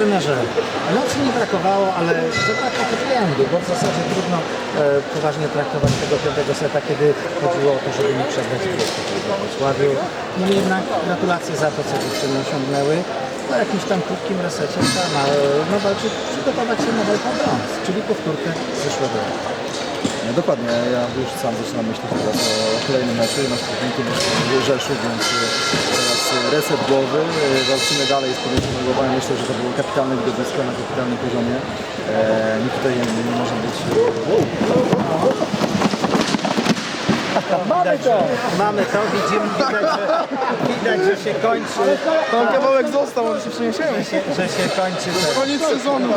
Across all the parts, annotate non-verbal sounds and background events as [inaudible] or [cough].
trenerze, emocji nie brakowało, ale zabrakło happy endu, bo w zasadzie trudno e, poważnie traktować tego piątego seta, kiedy chodziło o to, żeby nie przegrać w Wrocławiu. Niemniej jednak gratulacje za to, co dziewczyny osiągnęły. Po jakimś tam krótkim resecie trzeba no, walczyć, przygotować się na walkę brąz, czyli powtórkę z zeszłego roku. Dokładnie, ja już sam zaczynam myśleć teraz o kolejnym meczu. Nasz przeciwnikiem jest Rzeszów, więc y, teraz reset głowy. y, Walczymy dalej z podniesieniem głową. Myślę, że to było kapitalne widowisko na kapitalnym poziomie. E, Nikt tutaj nie, nie może być... Mamy to! Mamy to, widzimy, widać, że, widać, że się kończy, Tam kawałek został, może się przeniesiemy. że się, że się kończy ten, Koniec sezonu.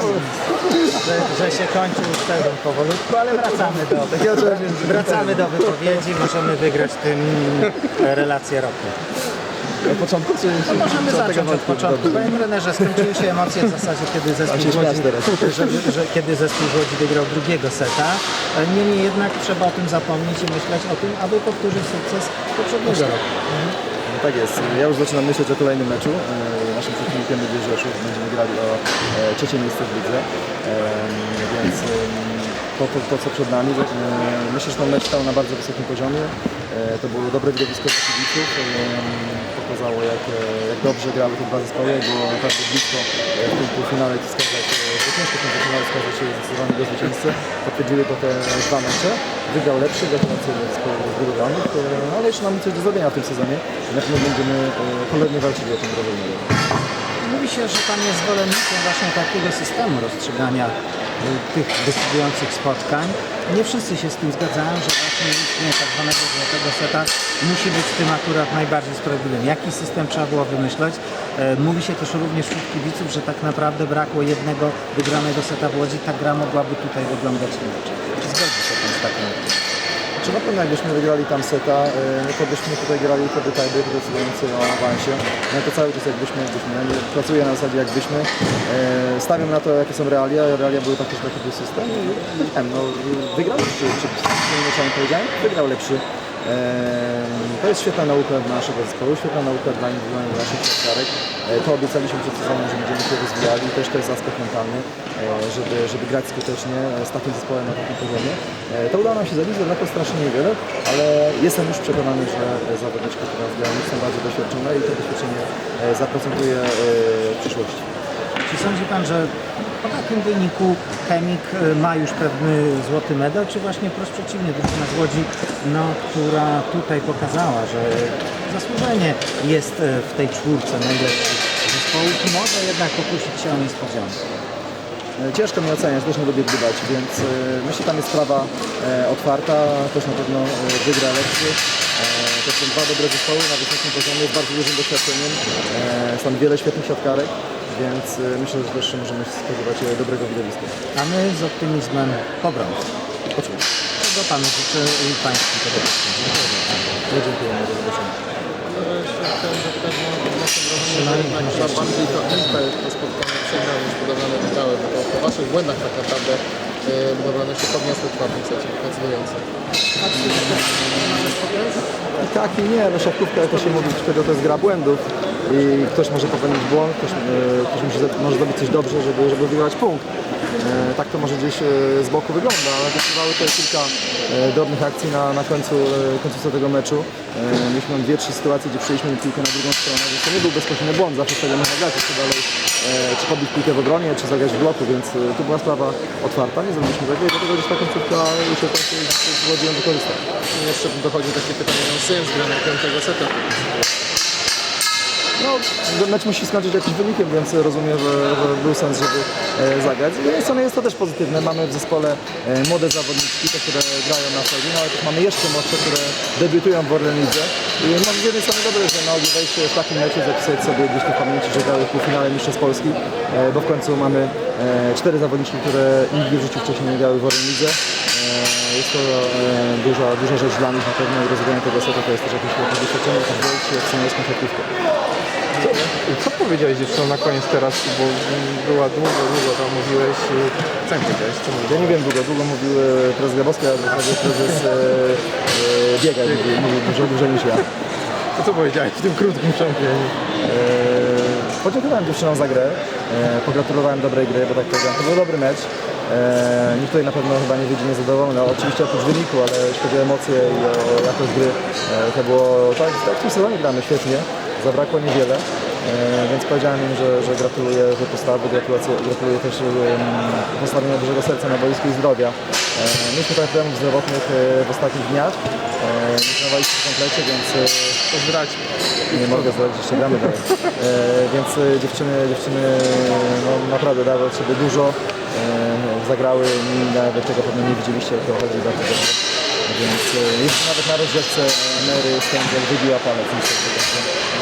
że, że się kończy już sezon powolutku, ale wracamy do, wracamy do wypowiedzi, możemy wygrać tym e, relację roku. Początku czy... No możemy czy zacząć od początku. Dobrze. Panie trenerze, skończyły się emocje w zasadzie, kiedy zespół się śmiać Łodzi, teraz. [laughs] że, że, kiedy zespół wygrał drugiego seta. Niemniej jednak trzeba o tym zapomnieć i myśleć o tym, aby powtórzyć sukces poprzedniego roku. No tak jest. Ja już zaczynam myśleć o kolejnym meczu. E, Naszym przeciwnikiem będzie Rzeszów. Będziemy grali o e, trzecie miejsce w lidze. E, Więc to, to, to co przed nami. e, Myślę, że ten mecz stał na bardzo wysokim poziomie. E, To było dobre widowisko dla kibiców. E, Pokazało jak, jak dobrze grały te dwa zespoły. Było naprawdę blisko w tym półfinale wskazać, że ciężko w tym półfinale wskazać się zdecydowanego zwycięzcę. Potwierdziły to te dwa mecze. Wygrał lepszy, gratulacje do zespołu zbudowanych, e, ale jeszcze mamy coś do zrobienia w tym sezonie. Na pewno będziemy cholernie walczyli o ten rower. Mówi się, że pan jest zwolennikiem właśnie takiego systemu rozstrzygania tych decydujących spotkań. Nie wszyscy się z tym zgadzają, że właśnie istnienie tak zwanego złotego seta musi być tym akurat najbardziej sprawiedliwym. Jaki system trzeba było wymyśleć? E, Mówi się też również wśród kibiców, że tak naprawdę brakło jednego wygranego seta w Łodzi. Ta gra mogłaby tutaj wyglądać inaczej. Czy zgodzi się pan z taką opinią? Czy na pewno jakbyśmy wygrali tam seta, e, no to byśmy tutaj grali po tiebreak decydujący o awansie. No to cały czas jakbyśmy, jakbyśmy. Pracuję na zasadzie jakbyśmy. E, Stawiam na to, jakie są realia. Realia były takie, że taki był system i nie wiem, no wygrał czy z tymi meczami powiedziałem, wygrał lepszy. To jest świetna nauka dla naszego zespołu, świetna nauka dla indywidualnych naszych siatkarek. E, To obiecaliśmy przed sezonem, że będziemy się rozwijali. Też to jest aspekt mentalny, e, żeby, żeby grać skutecznie z takim zespołem na takim poziomie. E, To udało nam się zabić, zabrakło strasznie niewiele, ale jestem już przekonany, że zawodniczki, które nas grają, są bardzo doświadczone i to doświadczenie zaprocentuje w przyszłości. Czy sądzi Pan, że po takim wyniku Chemik y, ma już pewny złoty medal, czy właśnie wprost przeciwnie, drużyna z Łodzi, no, która tutaj pokazała, że zasłużenie jest y, w tej czwórce najlepszych zespołów może jednak pokusić się o niespodziankę. E, Ciężko mi oceniać, też nie lubię gdybać, więc e, myślę, że tam jest sprawa e, otwarta, ktoś na pewno wygra lepszy. To są dwa dobre zespoły na wysokim poziomie, z bardzo dużym doświadczeniem. Tam wiele świetnych siatkarek, więc e, myślę, że też możemy się spodziewać e, dobrego widowiska. A my z optymizmem po brąz. Oczywiście. Czego Panu życzę i Państwu tego dziękuję, no, No że i jednak masz chyba bardziej to Inter to spotkanie przegrał niż budowlane wygrały, bo to po waszych błędach tak naprawdę yy, budowlane się podniosły w czwartym secie, decydująco. I tak i nie, no siatkówka, jak to się mówi, czego to jest gra błędów i ktoś może popełnić błąd, ktoś, e, ktoś musi, może zrobić coś dobrze, żeby, żeby wygrać punkt. E, tak to może gdzieś e, z boku wygląda, ale decydowały tutaj kilka drobnych akcji na, na końcu, końcu tego meczu. Mieliśmy dwie, trzy sytuacje, gdzie przyjęliśmy piłkę na drugą stronę, więc to nie był bezpośredni błąd, zawsze tego można grać jeszcze dalej, czy podbić piłkę w obronie, czy zagrać w bloku, więc tu była sprawa otwarta, nie zrobiliśmy tego i dlatego gdzieś ta końcówka to się zgodziłem wykorzystać. Jeszcze dochodzi takie pytanie, no sens grania piątego seta. No, mecz musi skończyć jakimś wynikiem, więc rozumiem, że, że był sens, żeby e, zagrać. Z jednej strony jest to też pozytywne. Mamy w zespole e, młode zawodniczki, te, które grają na co dzień, ale też mamy jeszcze młodsze, które debiutują w Orlen Lidze. I no, z jednej strony dobre, że mogli wejść w takim meczu, zapisać sobie gdzieś tu w pamięci, że grały w półfinale Mistrzostw Polski, e, bo w końcu mamy e, cztery zawodniczki, które nigdy w życiu wcześniej nie grały w Orlen Lidze. E, Jest to e, duża, duża rzecz dla nich na pewno i rozwijanie tego seta to jest też jakieś doświadczenie, tak wejść w seniorska siatkówkę. [laughs] Co powiedziałeś dziewczynom na koniec teraz, bo była długo, długo tam mówiłeś, co powiedziałeś, co mówiłeś? Ja nie wiem długo, długo mówił prezes Grabowski, zasadzie prezes e, e, biega mówił, mówił dużo dłużej niż ja. To co powiedziałeś w tym krótkim wstępie? E, Podziękowałem dziewczynom za grę, e, pogratulowałem dobrej gry, bo tak powiedziałem, to był dobry mecz. E, nikt tutaj na pewno chyba nie wyjdzie niezadowolony, oczywiście oprócz wyniku, ale jeśli chodzi o emocje i o jakość gry, e, to było tak, tak w tym sezonie gramy świetnie, zabrakło niewiele. E, więc powiedziałem im, że, że gratuluję tej postawy, gratuluję, gratuluję też postawienia dużego serca na boisku i zdrowia. E, mieliśmy trochę problemów zdrowotnych e, w ostatnich dniach, nie trenowaliśmy w komplecie, więc e, To zdrać. nie mogę zdradzić, jeszcze gramy dalej. Więc dziewczyny, dziewczyny no, naprawdę dały od siebie dużo, zagrały mi nawet tego pewnie nie widzieliście, jak to chodzi bardzo dobrze. Więc e, jeszcze nawet na rozgrzewce Mary Stędzel wybiła palec niestety.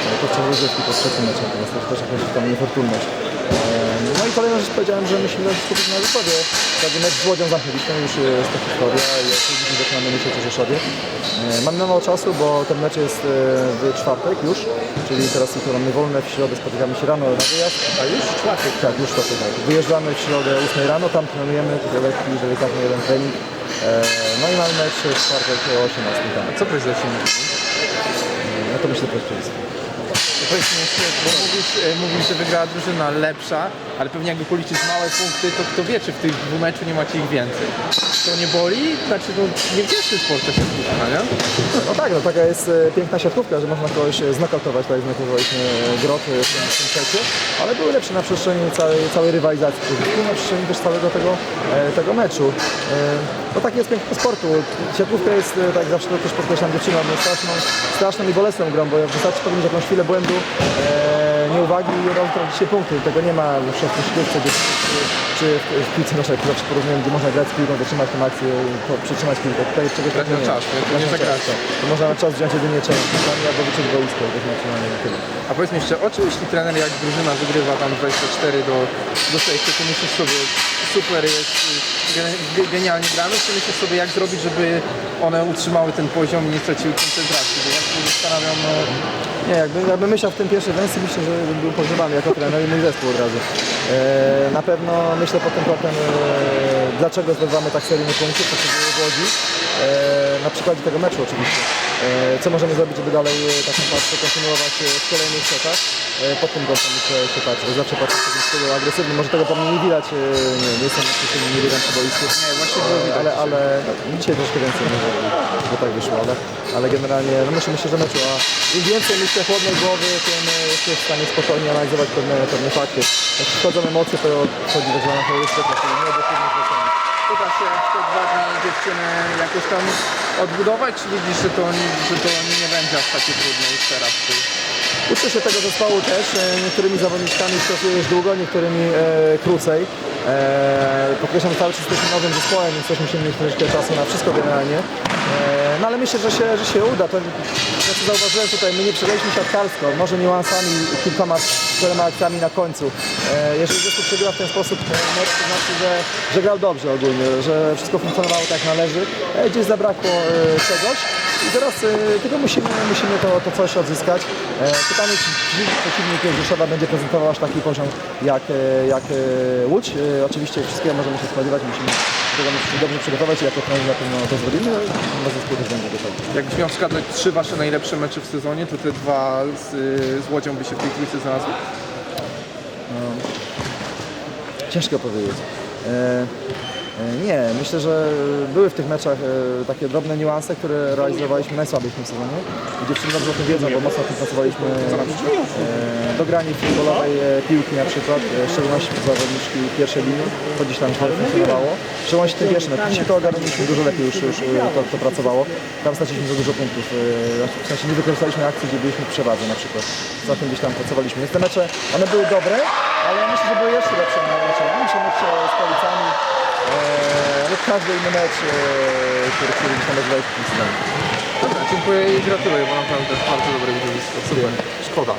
E, podczas rozgrzewki po trzecim meczu, więc to też jakaś tam niefortunność. E, No i kolejna rzecz powiedziałem, że musimy skupić na Rzeszowie. Taki mecz z Łodzią zamknęliśmy, już jest to historia i oczywiście zaczynamy myśleć o Rzeszowie. E, Mamy mało czasu, bo ten mecz jest e, w czwartek już, czyli teraz jutro mamy wolne, w środę spotykamy się rano na wyjazd. A już czwartek? Tak, już czwartek. Tak. Wyjeżdżamy w środę o 8 rano, tam trenujemy, tylko lekki, delikatny jeden trening. E, No i mamy mecz w czwartek o 18 tam. Co powiesz za silnik? No to myślę, że to jest. Powiedz mi jeszcze, bo mówisz, e, mówisz, że wygrała drużyna lepsza, ale pewnie jakby policzyć małe punkty, to kto wie, czy w tych dwóch meczu nie macie ich więcej. To nie boli? Znaczy, to nie w pierwszym sporcie nie? No tak, no taka jest e, piękna siatkówka, że można kogoś e, znokautować, tak jak znokautovaliśmy e, Grot e, w tym, w tym secie, ale były lepsze na przestrzeni całej, całej rywalizacji, na przestrzeni też całego tego, e, tego meczu. E, No tak jest piękno sportu. Siatkówka jest, e, tak zawsze to też podkreślam dziewczynom, no, straszną, straszną i bolesną grą, bo wystarczy popełnić jakąś chwilę błędu, e, nieuwagi i od razu traci się punkty. Tego nie ma w siatkówce, gdzie czy, czy w, piłce nożnej, jak zawsze gdzie można grać z piłką, zatrzymać tę akcję, po, przytrzymać piłkę. Tutaj takiego na nie czas, nie? To nie na czas. To można na czas wziąć jedynie czasami albo wyciąć boisko to jest maksymalnie tyle. A powiedz mi jeszcze, o czym myśli trener, jak drużyna wygrywa tam 24 do, do 6, to myślisz sobie, super jest, genialnie gramy, czy myślisz sobie, jak zrobić, żeby one utrzymały ten poziom i nie straciły koncentracji, bo ja się zastanawiam, no, Nie, jakby, jakby myślał w tym pierwszej wersji, myślę, że bym był pogrzebany jako trener i mój zespół od razu. E, na pewno myślę pod tym kątem, e, dlaczego zdobywamy tak seryjnie punktów, co się w Łodzi. E, na przykładzie tego meczu oczywiście. E, co możemy zrobić, żeby dalej e, taką pracę kontynuować e, w kolejnych setach. Pod tym kątem się patrzy. bo Zawsze patrzę stylu agresywnym. Może tego po mnie nie widać. Nie, nie jestem agresywny, nie biegam przy boisku. Nie, właśnie E, widać ale, ale no, dzisiaj troszkę więcej może, bo tak wyszło, ale, ale generalnie no myślę, myślę, że meczu, a im więcej myślę chłodnej głowy, tym jesteś w stanie spokojnie analizować pewne, pewne fakty. Jak wchodzą emocje, to wchodzi tak zwana heurystyka, czyli nieobiektywne zwrócenie. Pyta się, jak te dwa dni dziewczyny jakoś tam odbudować, czy widzisz, że to, że to nie będzie aż takie trudne już teraz? Uczę się tego zespołu też. E, Niektórymi zawodniczkami pracujesz długo, niektórymi e, krócej. E, podkreślam, cały czas jesteśmy nowym zespołem, więc też musimy mieć troszeczkę czasu na wszystko generalnie. E, no ale myślę, że się, że się uda. To, co zauważyłem tutaj, my nie przegraliśmy siatkarsko, może niuansami, kilkoma czterema akcjami na końcu. E, jeżeli zespół przegrywa w ten sposób mecz, to znaczy, że, że grał dobrze ogólnie, że wszystko funkcjonowało tak jak należy. E, gdzieś zabrakło e, czegoś. I teraz e, tylko musimy, musimy to, to coś odzyskać. E, pytanie, czy przeciwnik Rzeszowa będzie prezentował aż taki poziom jak, e, jak Łódź. Oczywiście wszystkiego możemy się spodziewać, musimy się dobrze przygotować i jako trener na pewno to zrobimy. No zespół też będzie gotowy. Jakbyś miał wskazać trzy wasze najlepsze mecze w sezonie, to te dwa z, z Łodzią by się w tej trójce znalazły? Ciężko powiedzieć. E, nie, myślę, że były w tych meczach e, takie drobne niuanse, które realizowaliśmy najsłabiej w tym sezonie. Dziewczyny dobrze o tym wiedzą, bo mocno tym pracowaliśmy. E, dogranie futbolowej e, piłki na przykład, e, w szczególności zawodniczki pierwszej linii, to gdzieś tam źle funkcjonowało. W szczególności pierwszym meczu. Dzisiaj to ogarnęliśmy dużo lepiej już, już e, to, to pracowało. Tam straciliśmy za dużo punktów. e, W sensie nie wykorzystaliśmy akcji, gdzie byliśmy w przewadze na przykład. Za tym gdzieś tam pracowaliśmy. Więc te mecze, one były dobre, ale myślę, że były jeszcze lepsze mecze. Mecz e, z Policami, e, lub każdy inny mecz, e, który, gdzieś tam rozwijał w. Dobra, dziękuję i gratuluję, bo naprawdę bardzo dobre widowisko. Super. Szkoda.